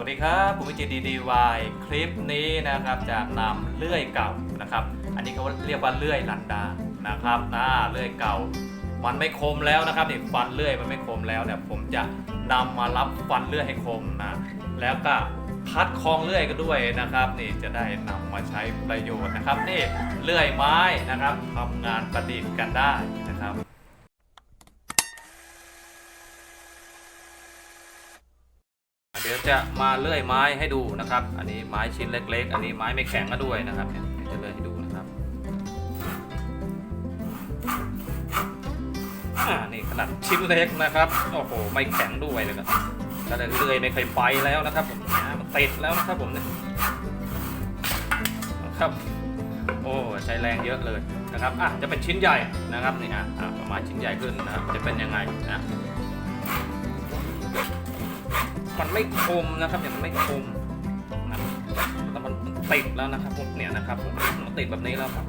วัสดีครับผมวิจิตดีดีวายคลิปนี้นะครับจะนำเลื่อยเก่านะครับ อันนี้เขาเรียกว่าเลื่อยลันดานะครับนะเลื่อยเก่า มันไม่คมแล้วนะครับนี่ฟันเลื่อยมันไม่คมแล้วเนี่ยผมจะนำมารับฟันเลื่อยให้คมนะแล้วก็คัดคองเลื่อยก็ด้วยนะครับนี่จะได้นำมาใช้ประโยชน์นะครับนี่เลื่อยไม้นะครับทำงานประดิษฐ์กันได้นะครับ เดี๋ยว จะมาเลื่อยไม้ให้ดูนะครับ อันนี้ไม้ชิ้นเล็ก ๆ อันนี้ไม้ไม่แข็งก็ด้วยนะครับจะเลื่อยให้ดูนะครับนี่ขนาดชิ้นเล็กนะครับโอ้โหไม่แข็งด้วยเลยครับก็เลยเลื่อยไม่เคยไปแล้วนะครับผมมันติดแล้วนะครับผมเนี่ยครับโอ้ใช้แรงเยอะเลยนะครับอะจะเป็นชิ้นใหญ่นะครับนี่อะอะประมาณชิ้นใหญ่ขึ้นนะครับจะเป็นยังไงนะ มันไม่คมนะครับเนี่ยมันไม่คมนะแต่มันติดแล้วนะครับผมเนี่ยนะครับผมมันติดแบบนี้แล้วครับ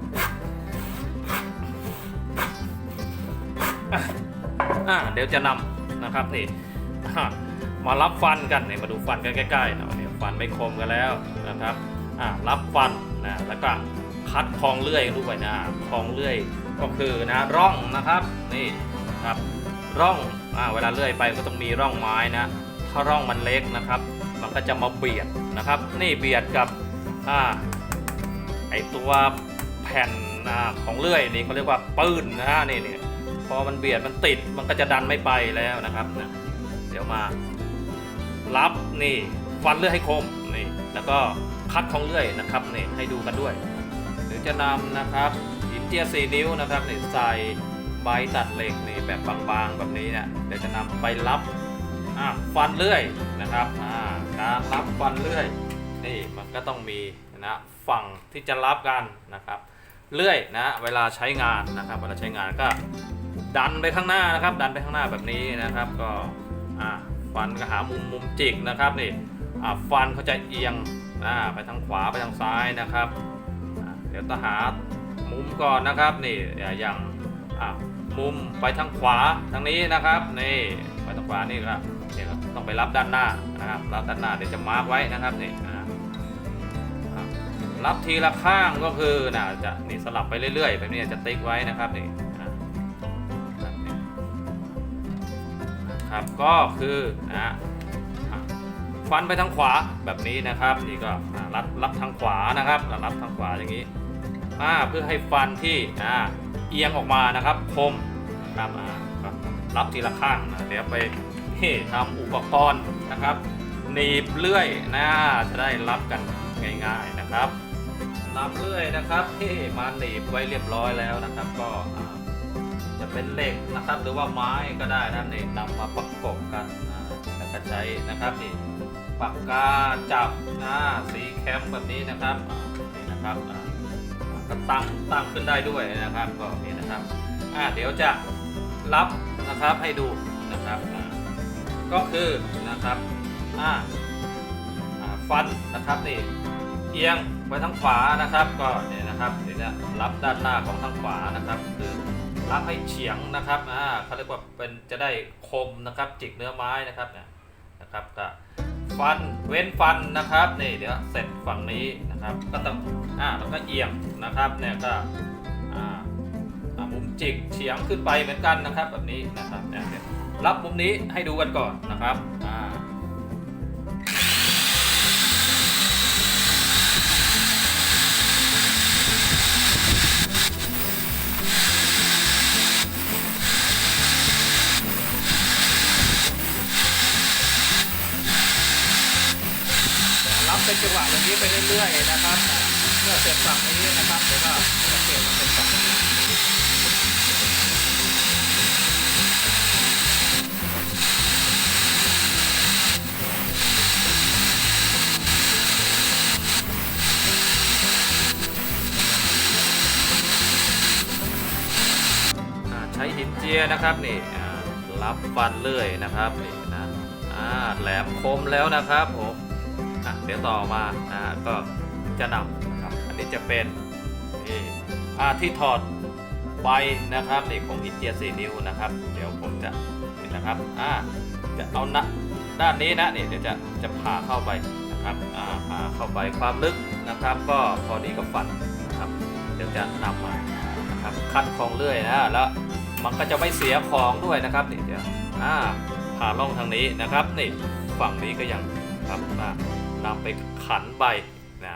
อ่าเดี๋ยวจะนำนะครับนี่มารับฟันกันเนี่ยมาดูฟันกันใกล้ๆนะเนี่ยฟันไม่คมกันแล้วนะครับอ่ารับฟันนะแล้วก็คัดคองเลื่อยด้วยนะคองเลื่อยก็คือนะร่องนะครับนี่ครับร่องอ่าเวลาเลื่อยไปก็ต้องมีร่องไม้นะ ถ้าร่องมันเล็กนะครับ มันก็จะมาเบียดนะครับ นี่เบียดกับอไอตัวแผ่นอของเลื่อยนี่เขาเรียกว่าปืนนะฮะนี่นี่พอมันเบียดมันติดมันก็จะดันไม่ไปแล้วนะครับนะเดี๋ยวมารับนี่ฟันเลื่อยให้คมนี่แล้วก็คัดของเลื่อยนะครับนี่ให้ดูกันด้วยเดี๋ยวจะนำนะครับหินเจียสี่นิ้วนะครับนี่ใส่ใบตัดเหล็กนี่แบบบางๆแบบนี้เนี่ยเดี๋ยวจะนำไปรับ อะฟันเลื่อยนะครับอ่าการรับฟันเลื่อยนี่มันก็ต้องมีนะฝั่งที่จะรับกันนะครับเลื่อยนะเวลาใช้งานนะครับเวลาใช้งานก็ดันไปข้างหน้านะครับ ดันไปข้างหน้าแบบนี้นะครับ ก็อ่าฟันก็หามุมมุมจิกนะครับนี่อ่าฟันเขาจะเอียงอ่าไปทางขวาไปทางซ้ายนะครับ เดี๋ยวตหามุมก่อนนะครับนี่อย่างมุมไปทางขวาทางนี้นะครับนี่ไปทางขวานี่ครับ ต้องไปรับด้านหน้านะครับรับด้านหน้าเดี๋ยวจะมาร์กไว้นะครับนี่นะรับทีละข้างก็คือนะจะนี่สลับไปเรื่อยๆแบบนี้จะติ๊กไว้นะครับนี่นะครับก็คือนะฟันไปทางขวาแบบนี้นะครับนี่ก็รับรับทางขวานะครับรับทางขวาอย่างนี้เพื่อให้ฟันที่เอียงออกมานะครับคมนะครับรับทีละข้างนะเดี๋ยวไป นี่ทำอุปกรณ์นะครับหนีบเลื่อยนะจะได้รับกันง่ายๆนะครับนำเลื่อยนะครับที่มาหนีบไว้เรียบร้อยแล้วนะครับ ก็จะเป็นเหล็กนะครับ หรือว่าไม้ก็ได้นะนี่นำมาประกบกันแล้วก็ใช้นะครับนี่ปากกาจับนะสีแคมแบบนี้นะครับนี่นะครับก็ตั้งตั้งขึ้นได้ด้วยนะครับก็นี่นะครับอ่าเดี๋ยวจะรับนะครับให้ดูนะครับ ก็คือนะครับอ่าฟันนะครับนี่เอียงไปทางขวานะครับ ก็เนี่ยนะครับเดี๋ยวรับด้านหน้าของทางขวานะครับ คือรับให้เฉียงนะครับอ่าเขาเรียกว่าเป็นจะได้คมนะครับจิกเนื้อไม้นะครับเนี่ยนะครับก็ฟันเว้นฟันนะครับนี่เดี๋ยวเสร็จฝั่งนี้นะครับ ก็ต้องอ่าแล้วก็เอียงนะครับเนี่ยก็อ่ามุมจิกเฉียงขึ้นไปเหมือนกันนะครับแบบนี้นะครับเนี่ย รับมุมนี้ให้ดูกันก่อนนะครับ เจียนะครับนี่รับฟันเลื่อยนะครับนี่นะแหลมคมแล้วนะครับผมเดี๋ยวต่อมาอก็จะนำนะครับอันนี้จะเป็นนี่อาที่ถอดใบนะครับนี่ของหินเจียสี่นิ้วนะครับ เดี๋ยวผมจะนี่นะครับอ่าจะเอานะด้านนี้นะนี่เดี๋ยวจะจะผ่าเข้าไปนะครับอ่าผ่าเข้าไปความลึกนะครับ ก็พอดีกับฟันนะครับ เดี๋ยวจะนำมานะครับคัดของเลื่อยนะแล้ว มันก็จะไม่เสียของด้วยนะครับนี่เดี๋ยวอ่าผ่าล่องทางนี้นะครับนี่ฝั่งนี้ก็ยังครับอ่านำไปขันใบนะ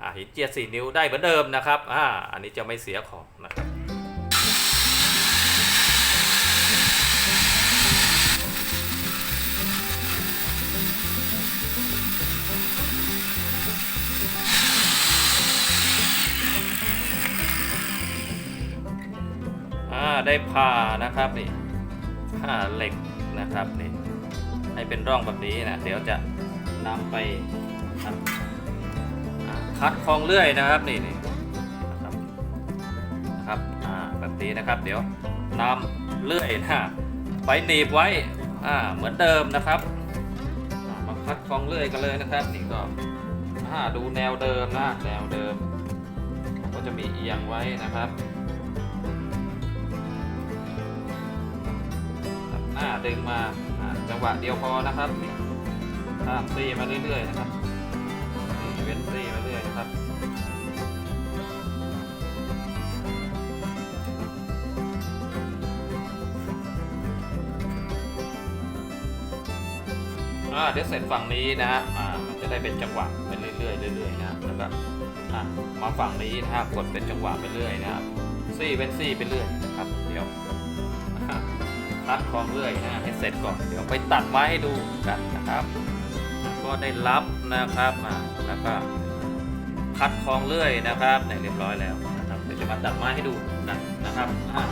อ่าหินเจียสี่นิ้วได้เหมือนเดิมนะครับอ่าอันนี้จะไม่เสียของนะครับ ช้ผ่านะครับนี่ผ่าเหล็กนะครับนี่ให้เป็นร่องแบบนี้นะเดี๋ยวจะนำไปครับอ่าคัดคองเลื่อยนะครับนี่นี่นะครับนะครับอ่าแบบนี้นะครับ เดี๋ยวนำเลื่อยนะไปหนีบไว้อ่าเหมือนเดิมนะครับมาคัดคองเลื่อยกันเลยนะครับนี่ก็ดูแนวเดิมนะแนวเดิม ก็จะมีเอียงไว้นะครับ ดึงมาจังหวะเดียวพอนะครับนี่ข้ามซีมาเรื่อยๆนะครับซีเว้นซีมาเรื่อยนะครับอ่าเดี๋ยวเสร็จฝั่งนี้นะฮะอ่ามันจะได้เป็นจังหวะไปเรื่อยๆเรื่อยๆนะแล้วก็อะมาฝั่งนี้นะฮะกดเป็นจังหวะไปเรื่อยนะครับซี่เป็นซี่ไปเรื่อยนะครับเดี๋ยว พัดคลองเลื่อยนะให้เสร็จก่อน เดี๋ยวไปตัดไม้ให้ดูกันนะครับ ก็ได้รับนะครับมาแล้วก็คัดคลองเลื่อยนะครับเนี่ยเรียบร้อยแล้วนะครับเดี๋ยวจะมาตัดไม้ให้ดูกันนะครับอ่า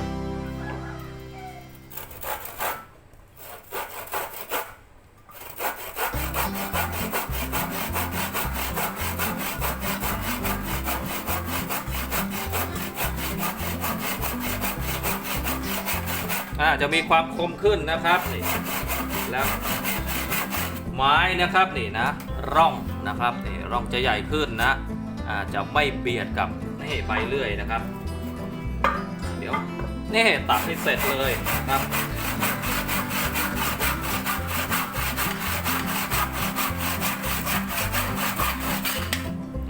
อ่าจะมีความคมขึ้นนะครับนี่แล้วไม้นะครับนี่นะร่องนะครับนี่ร่องจะใหญ่ขึ้นนะอ่าจะไม่เบียดกับนี่ใบเลื่อยนะครับ เดี๋ยวนี่ตัดให้เสร็จเลยนะครับ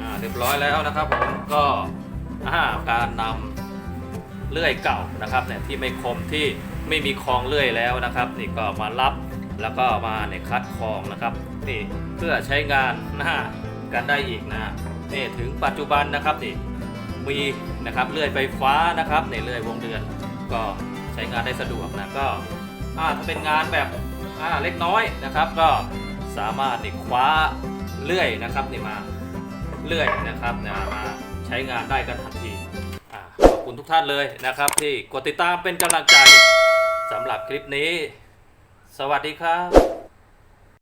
อ่าเรียบร้อยแล้วนะครับผมก็อ่าการนำเลื่อยเก่านะครับเนี่ยที่ไม่คมที่ ไม่มีคลองเลื่อยแล้วนะครับ นี่ก็มารับแล้วก็มาในยคัดคลองนะครับนี่เพื่อใช้งานหนะฮะกันได้อีกนะนี่ถึงปัจจุบันนะครับนี่มีนะครับเลื่อยไฟฟ้านะครับในเลื่อยวงเดือน ก็ใช้งานได้สะดวกนะก็อ่าถ้าเป็นงานแบบอ่าเล็กน้อยนะครับ ก็สามารถนี่คว้าเลื่อยนะครับนี่มาเลื่อยนะครับนะมาใช้งานได้กันทันที คุณทุกท่านเลยนะครับ ที่กดติดตามเป็นกำลังใจสำหรับคลิปนี้ สวัสดีครับ